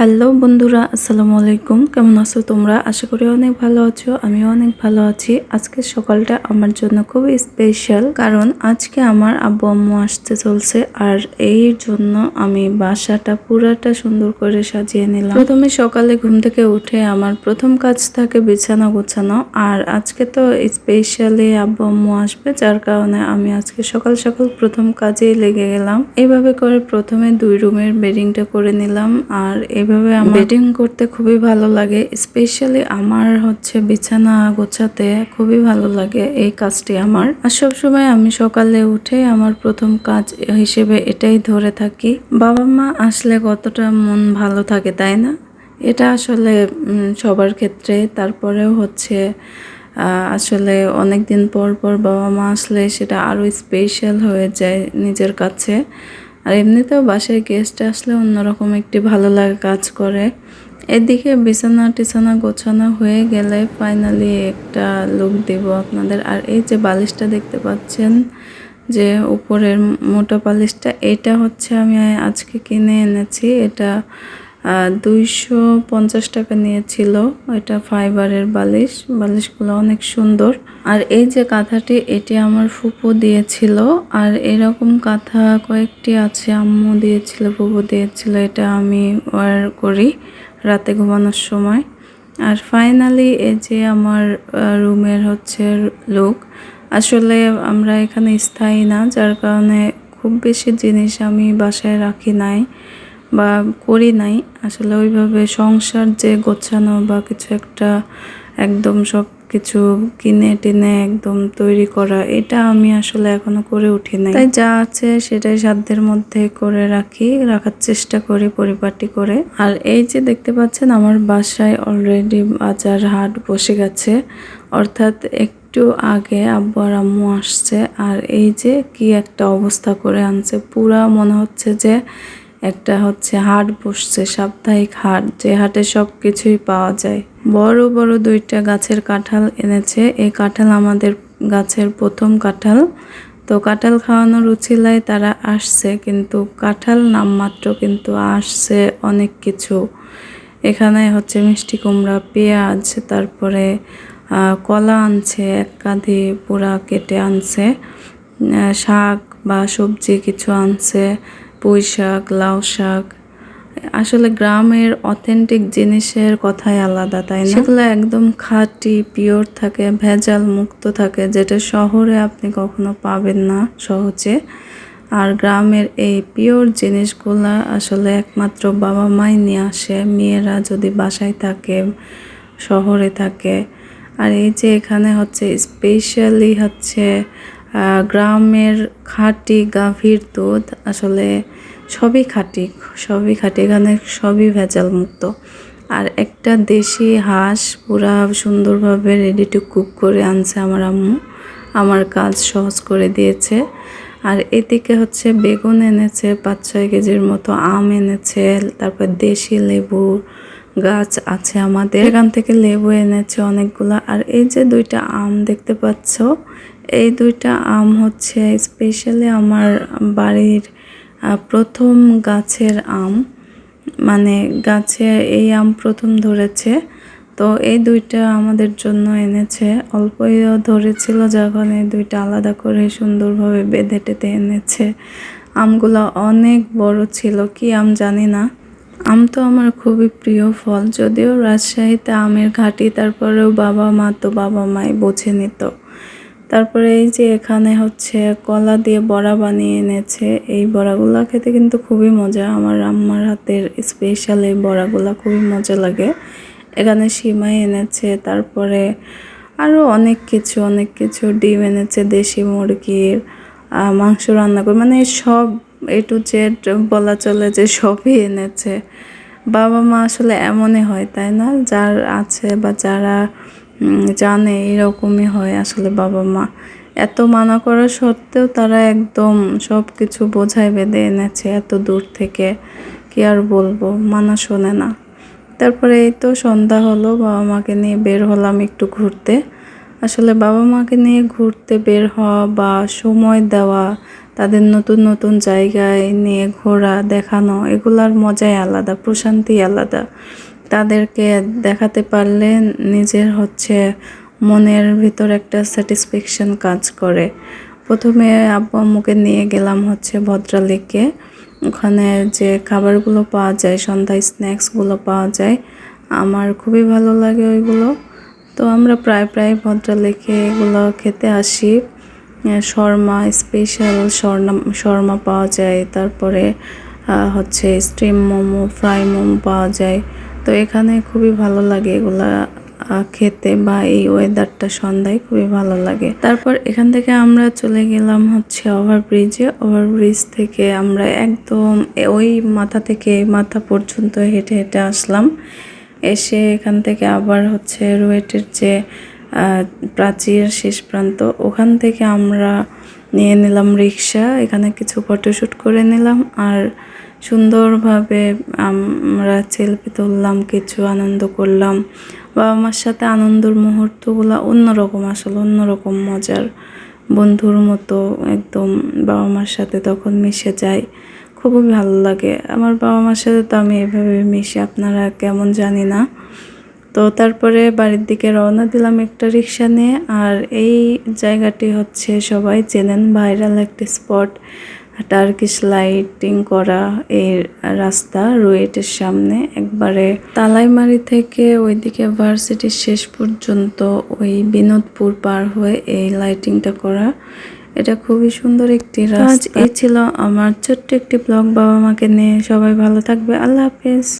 Hello বন্ধুরা, আসসালামু আলাইকুম। কেমন আছো তোমরা? আশা করি অনেক ভালো আছো, আমিও অনেক ভালো আছি। আজকে সকালটা আমার জন্য খুবই স্পেশাল কারণ আজকে আমার আব্বু আম্মু আসতে চলছে আর এই জন্য আমি বাসাটা পুরাটা সুন্দর করে সাজিয়ে নিলাম। প্রথমে সকালে ঘুম থেকে উঠে আমার প্রথম কাজ থাকে বিছানা গোছানো আর আজকে তো স্পেশালি আব্বু আম্মু আসবে, যার কারণে আমি আজকে সকাল সকাল প্রথম কাজেই লেগে গেলাম। এইভাবে করে প্রথমে দুই রুমের বেডিংটা করে নিলাম আর আমার বেডিং করতে খুবই ভালো লাগে স্পেশালি আমার হচ্ছে বিছানা গোছাতে খুবই ভালো লাগে এই কাজটি আমার। আর সবসময় আমি সকালে উঠে আমার প্রথম কাজ হিসেবে এটাই ধরে থাকি। বাবা মা আসলে কতটা মন ভালো থাকে, তাই না? এটা আসলে সবার ক্ষেত্রে। তারপরেও হচ্ছে আসলে অনেক দিন পর পর বাবা মা আসলে সেটা আরও স্পেশাল হয়ে যায় নিজের কাছে। আর এমনিতেও বাসায় গেস্ট আসলে অন্যরকম একটি ভালো লাগা কাজ করে। এদিকে বিছানা টিছানা গোছানো হয়ে গেলে ফাইনালি একটা লুক দেব আপনাদের। আর এই যে বালিশটা দেখতে পাচ্ছেন যে উপরের মোটা বালিশটা, এটা হচ্ছে আমি আজকে কিনে এনেছি। এটা দুইশো পঞ্চাশ টাকা নিয়েছিল এটা ফাইবারের বালিশ। বালিশগুলো অনেক সুন্দর। আর এই যে কাঁথাটি, এটি আমার ফুপু দিয়েছিল। আর এরকম কাঁথা কয়েকটি আছে, আম্মু দিয়েছিল, ফুপু দিয়েছিল, এটা আমি ওয়ার করি রাতে ঘুমানোর সময়। আর ফাইনালি এই যে আমার রুমের হচ্ছে লুক আসলে আমরা এখানে স্থায়ী না, যার কারণে খুব বেশি জিনিস আমি বাসায় রাখি নাই। বা করি নাই। আসলে ওইভাবে সংসার যে গোছানো বা কিছু একটা একদম সব কিছু কিনে টিনে একদম তৈরি করা, এটা আমি আসলে এখনও করে উঠি নাই। তাই যা আছে সেটাই সাধ্যের মধ্যে করে রাখি, রাখার চেষ্টা করি পরিপাটি করে। আর এই যে দেখতে পাচ্ছেন আমার বাসায় অলরেডি বাজার হাট বসে গেছে। অর্থাৎ একটু আগে আব্বু আর আম্মু আসছে, আর এই যে কি একটা অবস্থা করে আনছে। পুরা মনে হচ্ছে যে একটা হচ্ছে হাট বসছে, সাপ্তাহিক হাট, যে হাটে সব কিছুই পাওয়া যায়। বড় বড় দুইটা গাছের কাঁঠাল এনেছে। এই কাঁঠাল আমাদের গাছের প্রথম কাঁঠাল। তো কাঁঠাল খাওয়ানোর উচিলায় তারা আসছে, কিন্তু কাঁঠাল নামমাত্র কিন্তু আসছে অনেক কিছু। এখানে হচ্ছে মিষ্টি কুমড়া, পেঁয়াজ, তারপরে কলা আনছে, এক কাঁধি পুরা কেটে আনছে। শাক বা সবজি কিছু আনছে। পুঁই শাক লাউ শাক আসলে গ্রামের অথেন্টিক জিনিসের কথাই আলাদা তাই না? সেগুলো একদম খাঁটি পিওর থাকে ভেজাল মুক্ত থাকে যেটা শহরে আপনি কখনো পাবেন না সহজে। আর গ্রামের এই পিওর জিনিসগুলা আসলে একমাত্র বাবা মাই নিয়ে আসে মেয়েরা যদি বাসায় থাকে শহরে থাকে। আর এই যে এখানে হচ্ছে স্পেশালি হচ্ছে গ্রামের খাঁটি গাভীর দুধ, আসলে সবই খাঁটি সবই খাঁটি, এখানে সবই ভেজাল মুক্ত আর একটা দেশি হাঁস পুরা সুন্দরভাবে রেডি টু কুক করে আনছে আমার আম্মু। আমার কাজ সহজ করে দিয়েছে। আর এদিকে হচ্ছে বেগুন এনেছে, পাঁচ ছয় কেজির মতো আম এনেছে, তারপর দেশি লেবু গাছ আছে আমাদের। এখান থেকে লেবু এনেছে অনেকগুলা। আর এই যে দুইটা আম দেখতে পাচ্ছ, এই দুইটা আম হচ্ছে স্পেশালি আমার বাড়ির প্রথম গাছের আম। মানে গাছে এই আম প্রথম ধরেছে। তো এই দুইটা আমাদের জন্য এনেছে। অল্পই ধরেছিল যখন এই দুইটা আলাদা করে সুন্দরভাবে বেঁধে টেতে এনেছে। আমগুলো অনেক বড় ছিল, কি আম জানি না। আম তো আমার খুবই প্রিয় ফল। যদিও রাজশাহীতে আমের ঘাটি, তারপরেও বাবা মা তো বাবা মাই বুঝে নিত। তারপরে এই যে এখানে হচ্ছে কলা দিয়ে বড়া বানিয়ে এনেছে, এই বড়াগুলা খেতে কিন্তু খুবই মজা। আমার আম্মার হাতের স্পেশাল এই বড়াগুলা খুবই মজা লাগে। এখানে সিমাই এনেছে, তারপরে আরও অনেক কিছু অনেক কিছু ডিম এনেছে, দেশি মুরগির মাংস রান্না করে মানে সব এ টু জেড বলা চলে যে সবই এনেছে। বাবা মা আসলে এমনই হয়, তাই না? যার আছে বা যারা জানে এরকমই হয় আসলে বাবা মা। এত মানা করা সত্ত্বেও তারা একদম সব কিছু বোঝায় বেঁধে এনেছে এত দূর থেকে। কি আর বলব? মানা শোনে না। তারপরে এই তো সন্ধ্যা হলো, বাবা মাকে নিয়ে বের হলাম একটু ঘুরতে। আসলে বাবা মাকে নিয়ে ঘুরতে বের হওয়া বা সময় দেওয়া, তাদের নতুন নতুন জায়গায় নিয়ে ঘোরা, দেখানো, এগুলার মজাই আলাদা, প্রশান্তি আলাদা। তাদেরকে দেখাতে পারলে নিজের হচ্ছে মনের ভিতর একটা স্যাটিসফ্যাকশন কাজ করে। প্রথমে আব্বু আম্মুকে নিয়ে গেলাম হচ্ছে ভদ্রালেকে। ওখানে যে খাবারগুলো পাওয়া যায়, সন্ধ্যায় স্ন্যাক্সগুলো পাওয়া যায়, আমার খুবই ভালো লাগে ওইগুলো। তো আমরা প্রায় প্রায় ভদ্রালেকে এগুলো খেতে আসি। শর্মা স্পেশাল শর্মা শর্মা পাওয়া যায়। তারপরে হচ্ছে স্টিম মোমো ফ্রাই মোমো পাওয়া যায়। তো এখানে খুবই ভালো লাগে এগুলা খেতে বা এই ওয়েদারটা সন্ধ্যায় খুবই ভালো লাগে। তারপর এখান থেকে আমরা চলে গেলাম হচ্ছে ওভারব্রিজে ওভারব্রিজ থেকে আমরা একদম ওই মাথা থেকে মাথা পর্যন্ত হেঁটে হেঁটে আসলাম। এসে এখান থেকে আবার হচ্ছে রুয়েটের যে প্রাচীর শেষ প্রান্ত, ওখান থেকে আমরা নিয়ে নিলাম রিক্সা, এখানে কিছু ফটোশ্যুট করে নিলাম। আর সুন্দরভাবে আমরা সেলফি তুললাম, কিছু আনন্দ করলাম। বাবা মার সাথে আনন্দের মুহূর্তগুলো অন্যরকম, আসলে অন্যরকম মজার। বন্ধুর মতো একদম বাবা মার সাথে তখন মিশে যাই খুবই ভালো লাগে। আমার বাবা মার সাথে তো আমি এভাবে মিশি, আপনারা কেমন জানি না। তো তারপরে বাড়ির দিকে রওনা দিলাম একটা রিক্সা নিয়ে, আর এই জায়গাটি হচ্ছে সবাই চেনেন, ভাইরাল একটি স্পট। টার্কিশ লাইটিং করা এই রাস্তা, রুয়েটের সামনে। একবারে তালাইমারি থেকে ওইদিকে ভার্সিটির শেষ পর্যন্ত ওই বিনোদপুর পার হয়ে এই লাইটিংটা করা। এটা খুবই সুন্দর একটি রাস্তা। এই ছিল আমার ছোট্ট একটি ব্লগ। বাবা মাকে নিয়ে সবাই ভালো থাকবে। আল্লাহ হাফেজ।